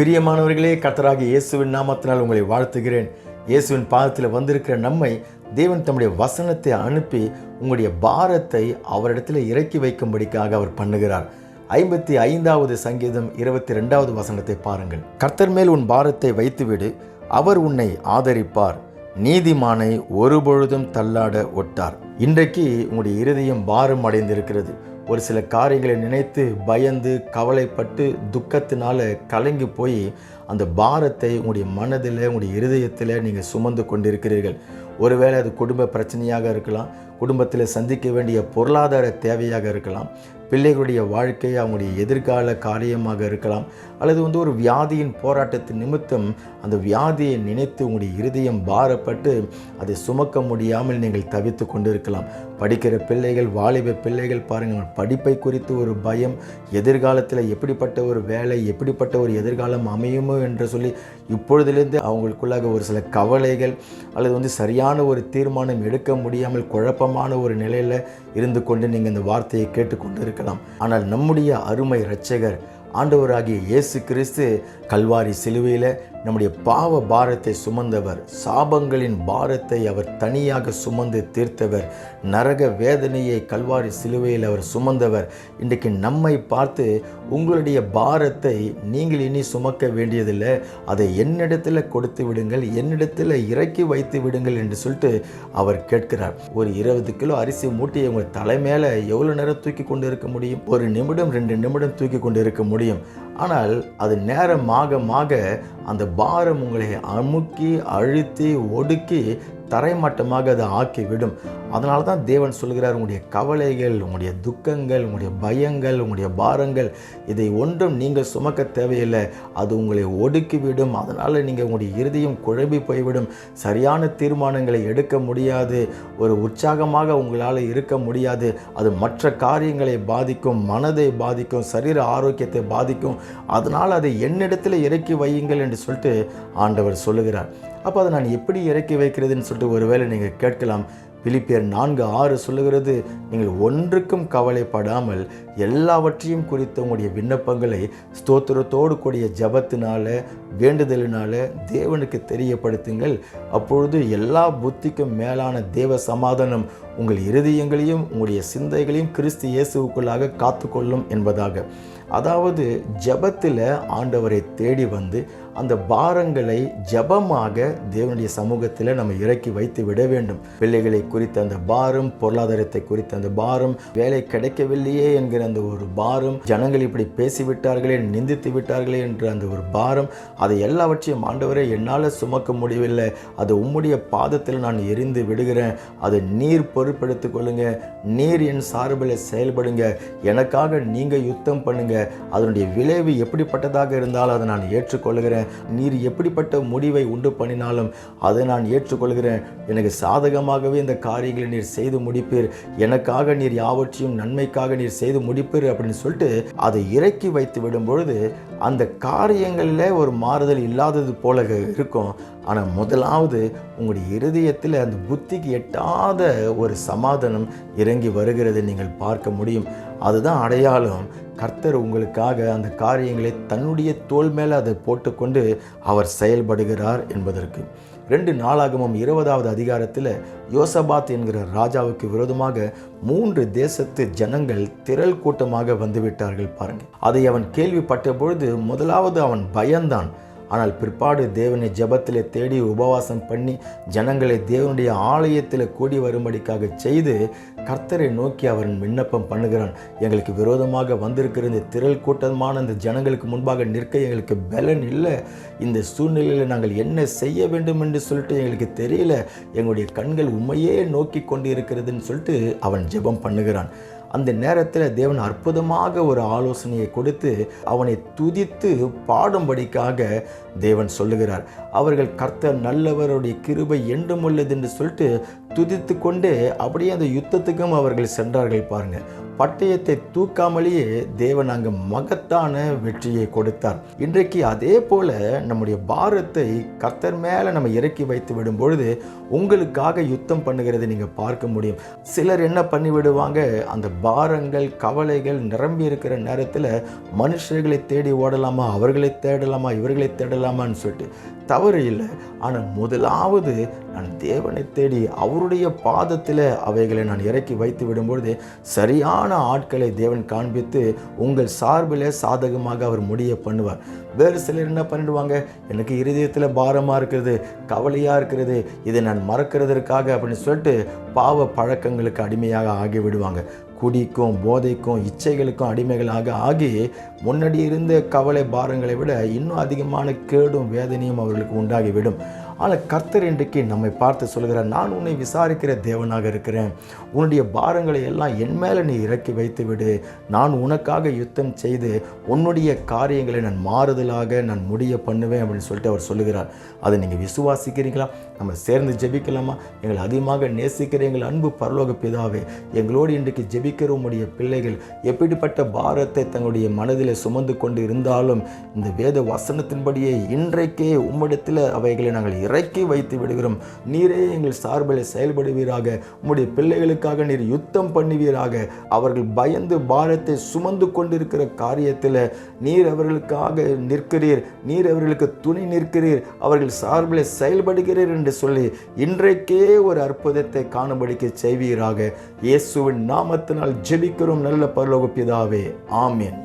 பிரியமானவர்களே கர்த்தராக இயேசுவின் நாமத்தினால் உங்களை வாழ்த்துகிறேன். இயேசுவின் பாதத்தில் வந்திருக்கிற நம்மை தேவன் தம்முடைய வசனத்தை அனுப்பி உங்களுடைய பாரத்தை அவரிடத்தில் இறக்கி வைக்கும்படிக்காக அவர் பண்ணுகிறார். ஐம்பத்தி ஐந்தாவது சங்கீதம் இருபத்தி ரெண்டாவது வசனத்தை பாருங்கள். கர்த்தர் மேல் உன் பாரத்தை வைத்துவிடு அவர் உன்னை ஆதரிப்பார். நீதிமானை ஒருபொழுதும் தள்ளாட ஒட்டார். இன்றைக்கு உங்களுடைய இருதயம் பாரம் அடைந்திருக்கிறது ஒரு சில காரியங்களை நினைத்து பயந்து கவலைப்பட்டு துக்கத்தினால கலங்கி போய் அந்த பாரத்தை உங்களுடைய மனதில் உங்களுடைய இருதயத்தில் நீங்கள் சுமந்து கொண்டிருக்கிறீர்கள். ஒருவேளை அது குடும்ப பிரச்சனையாக இருக்கலாம் குடும்பத்தில் சந்திக்க வேண்டிய பொருளாதார தேவையாக இருக்கலாம் பிள்ளைகளுடைய வாழ்க்கை அவங்களுடைய எதிர்கால காரியமாக இருக்கலாம் அல்லது வந்து ஒரு வியாதியின் போராட்டத்தின் நிமித்தம் அந்த வியாதியை நினைத்து உங்களுடைய இருதயம் பாரப்பட்டு அதை சுமக்க முடியாமல் நீங்கள் தவித்து கொண்டிருக்கலாம். படிக்கிற பிள்ளைகள் வாலிப பிள்ளைகள் பாருங்கள். படிப்பை குறித்து ஒரு பயம் எதிர்காலத்தில் எப்படிப்பட்ட ஒரு வேலை எப்படிப்பட்ட ஒரு எதிர்காலம் அமையுமோ என்று சொல்லி இப்பொழுதிலிருந்து அவங்களுக்குள்ளாக ஒரு சில கவலைகள் அல்லது வந்து சரியான ஒரு தீர்மானம் எடுக்க முடியாமல் குழப்பமான ஒரு நிலையில் இருந்து கொண்டு நீங்கள் இந்த வார்த்தையை கேட்டுக்கொண்டு இருக்கலாம். ஆனால் நம்முடைய அருமை இரட்சகர் ஆண்டவராகிய இயேசு கிறிஸ்து கல்வாரி சிலுவையில் நம்முடைய பாவ பாரத்தை சுமந்தவர் சாபங்களின் பாரத்தை அவர் தனியாக சுமந்து தீர்த்தவர் நரக வேதனையை கல்வாரி சிலுவையில் அவர் சுமந்தவர். இன்றைக்கு நம்மை பார்த்து உங்களுடைய பாரத்தை நீங்கள் இனி சுமக்க வேண்டியதில்லை. அதை என்னிடத்தில் கொடுத்து விடுங்கள் என்னிடத்தில் இறக்கி வைத்து விடுங்கள் என்று சொல்லிட்டு அவர் கேட்கிறார். ஒரு இருபது கிலோ அரிசி மூட்டி உங்கள் தலை மேலே எவ்வளோ நேரம் தூக்கி கொண்டு இருக்க முடியும்? ஒரு நிமிடம் ரெண்டு நிமிடம் தூக்கி கொண்டு இருக்க முடியும். ஆனால் அது நேரமாக மாக அந்த பாரம் உங்களை அமுக்கி அழுத்தி ஒடுக்கி தரைமட்டமாக அதை ஆக்கிவிடும். அதனால தான் தேவன் சொல்கிறார் உங்களுடைய கவலைகள் உங்களுடைய துக்கங்கள் உங்களுடைய பயங்கள் உங்களுடைய பாரங்கள் இதை ஒன்றும் நீங்கள் சுமக்க தேவையில்லை. அது உங்களை ஒடுக்கிவிடும். அதனால் நீங்கள் உங்களுடைய இறுதியும் குழம்பி போய்விடும். சரியான தீர்மானங்களை எடுக்க முடியாது. ஒரு உற்சாகமாக உங்களால் இருக்க முடியாது. அது மற்ற காரியங்களை பாதிக்கும் மனதை பாதிக்கும் சரீர ஆரோக்கியத்தை பாதிக்கும். அதனால் அதை என்னிடத்தில் இறக்கி வையுங்கள் என்று சொல்லிட்டு ஆண்டவர் சொல்லுகிறார். அப்போ அதை நான் எப்படி இறக்கி வைக்கிறதுன்னு சொல்லிட்டு ஒருவேளை நீங்கள் கேட்கலாம். பிலிப்பியர் நான்கு ஆறு சொல்லுகிறது நீங்கள் ஒன்றுக்கும் கவலைப்படாமல் எல்லாவற்றையும் குறித்த உங்களுடைய விண்ணப்பங்களை ஸ்தோத்திரத்தோடு கூடிய ஜபத்தினால வேண்டுதலினால தேவனுக்கு தெரியப்படுத்துங்கள். அப்பொழுது எல்லா புத்திக்கும் மேலான தேவ சமாதானம் உங்கள் இருதயங்களையும் உங்களுடைய சிந்தைகளையும் கிறிஸ்து இயேசுவுக்குள்ளாக காத்துக்கொள்ளும் என்பதாக. அதாவது ஜபத்தில் ஆண்டவரை தேடி வந்து அந்த பாரங்களை ஜபமாக தேவனுடைய சமூகத்தில் நம்ம இறக்கி வைத்து விட வேண்டும். பிள்ளைகளை குறித்த அந்த பாரம் பொருளாதாரத்தை குறித்த அந்த பாரம் வேலை கிடைக்கவில்லையே என்கிற அந்த ஒரு பாரம் ஜனங்கள் இப்படி பேசிவிட்டார்களே நிந்தித்து விட்டார்களே என்ற அந்த ஒரு பாரம் அதை எல்லாவற்றையும் ஆண்டவரை என்னால் சுமக்க முடியவில்லை. அது உம்முடைய பாதத்தில் நான் எரிந்து விடுகிறேன். அதை நீர் பொறுப்பெடுத்துக் கொள்ளுங்க. நீர் என் சார்பில் செயல்படுங்க. எனக்காக நீங்கள் யுத்தம் பண்ணுங்க. அதனுடைய விளைவு எப்படிப்பட்டதாக இருந்தாலும் அதை நான் ஏற்றுக்கொள்கிறேன் நீர் எப்படிப்பட்ட முடிவை உண்டு பண்ணினாலும் அதை நான் ஏற்றுக்கொள்கிறேன். எனக்கு சாதகமாகவே இந்த காரியங்களை நீர் செய்து முடிப்பீர். எனக்காக நீர் யாவற்றையும் நன்மைக்காக நீர் செய்து முடிப்பீர் அப்படின்னு சொல்லிட்டு அதை இறக்கி வைத்து விடும் பொழுது அந்த காரியங்களில் ஒரு மாறுதல் இல்லாதது போல இருக்கும். ஆனால் முதலாவது உங்களுடைய இருதயத்தில் அந்த புத்திக்கு எட்டாத ஒரு சமாதானம் இறங்கி வருகிறதை நீங்கள் பார்க்க முடியும். அதுதான் அடையாளம். கர்த்தர் உங்களுக்காக அந்த காரியங்களை தன்னுடைய தோல் மேலே அதை போட்டுக்கொண்டு அவர் செயல்படுகிறார் என்பதற்கு. ரெண்டு நாளாகமும் இருபதாவது அதிகாரத்தில் யோசபாத் என்கிற ராஜாவுக்கு விரோதமாக மூன்று தேசத்து ஜனங்கள் திரள் கூட்டமாக வந்துவிட்டார்கள் பாருங்கள் அதை அவன் கேள்விப்பட்ட பொழுது முதலாவது அவன் பயந்தான். ஆனால் பிற்பாடு தேவனை ஜபத்தில் தேடி உபவாசம் பண்ணி ஜனங்களை தேவனுடைய ஆலயத்தில் கூடி வரும்படிக்காக செய்து கர்த்தரை நோக்கி அவன் விண்ணப்பம் பண்ணுகிறான். எங்களுக்கு விரோதமாக வந்திருக்கிற இந்த திரள் கூட்டமான இந்த ஜனங்களுக்கு முன்பாக நிற்க எங்களுக்கு பலன் இல்லை. இந்த சூழ்நிலையில் நாங்கள் என்ன செய்ய வேண்டும் என்று சொல்லிட்டு எங்களுக்கு தெரியல. எங்களுடைய கண்கள் உண்மையே நோக்கி கொண்டு இருக்கிறதுன்னு சொல்லிட்டு அவன் ஜெபம் பண்ணுகிறான். அந்த நேரத்தில் தேவன் அற்புதமாக ஒரு ஆலோசனையை கொடுத்து அவனை துதித்து பாடும்படிக்காக தேவன் சொல்லுகிறார். அவர்கள் கர்த்தர் நல்லவருடைய கிருபை என்றும் உள்ளது என்று சொல்லிட்டு துதித்து கொண்டே அப்படியே அந்த யுத்தத்துக்கும் அவர்கள் சென்றார்கள் பாருங்கள் பட்டயத்தை தூக்காமலேயே தேவன் அங்கு மகத்தான வெற்றியை கொடுத்தார். இன்றைக்கு அதே போல நம்முடைய பாரத்தை கர்த்தர் மேலே நம்ம இறக்கி வைத்து விடும் பொழுது உங்களுக்காக யுத்தம் பண்ணுகிறதை நீங்கள் பார்க்க முடியும். சிலர் என்ன பண்ணி விடுவாங்க அந்த பாரங்கள் கவலைகள் நிரம்பி இருக்கிற நேரத்தில் மனுஷர்களை தேடி ஓடலாமா? அவர்களை தேடலாமா? இவர்களை தேடலாமான்னு சொல்லிட்டு தவறு இல்லை. ஆனால் முதலாவது நான் தேவனை தேடி அவருடைய பாதத்தில் அவைகளை நான் இறக்கி வைத்து விடும்பொழுது சரியான ஆட்களை தேவன் காண்பித்து உங்கள் சார்பில் சாதகமாக அவர் முடிய பண்ணுவார். வேறு சிலர் என்ன பண்ணிடுவாங்க? எனக்கு இருதயத்தில் பாரமாக இருக்கிறது கவலையாக இருக்கிறது இதை நான் மறக்கிறதற்காக அப்படின்னு சொல்லிட்டு பாவ பழக்கங்களுக்கு அடிமையாக ஆகி விடுவாங்க குடிக்கும் போதைக்கும் இச்சைகளுக்கும் அடிமைகளாக ஆகி முன்னாடி இருந்த கவலை பாரங்களை விட இன்னும் அதிகமான கேடும் வேதனையும் அவர்களுக்கு உண்டாகிவிடும். ஆனால் கர்த்தர் இன்றைக்கு நம்மை பார்த்து சொல்கிறார் நான் உன்னை விசாரிக்கிற தேவனாக இருக்கிறேன். உன்னுடைய பாரங்களை எல்லாம் என் மேலே நீ இறக்கி வைத்து விடு. நான் உனக்காக யுத்தம் செய்து உன்னுடைய காரியங்களை நான் மாறுதலாக நான் முடிய பண்ணுவேன் அப்படின்னு சொல்லிட்டு அவர் சொல்லுகிறார். அதை நீங்கள் விசுவாசிக்கிறீங்களா? நம்ம சேர்ந்து ஜெபிக்கலாமா? எங்களை அதிகமாக நேசிக்கிற எங்கள் அன்பு பரலோக பிதாவே எங்களோடு இன்றைக்கு ஜெபிக்கிற உடைய பிள்ளைகள் எப்படிப்பட்ட பாரத்தை தங்களுடைய மனதில் சுமந்து கொண்டு இருந்தாலும் இந்த வேத வசனத்தின்படியே இன்றைக்கே உம்மிடத்தில் அவைகளை நாங்கள் இறக்கி வைத்து விடுகிறோம். நீரே எங்கள் சார்பில் செயல்படுவீராக. உம்முடைய பிள்ளைகளுக்காக நீர் யுத்தம் பண்ணுவீராக. அவர்கள் பயந்து பாரத்தை சுமந்து கொண்டிருக்கிற காரியத்தில் நீர் அவர்களுக்காக நிற்கிறீர். நீர் அவர்களுக்கு துணி நிற்கிறீர். அவர்கள் சார்பில் செயல்படுகிறீர் என்று சொல்லி இன்றைக்கே ஒரு அற்புதத்தை காணும்படிக்கு செய்வீராக. இயேசுவின் நாமத்தினால் ஜெபிக்கிறோம் நல்ல பரலோக பிதாவே. ஆமீன்.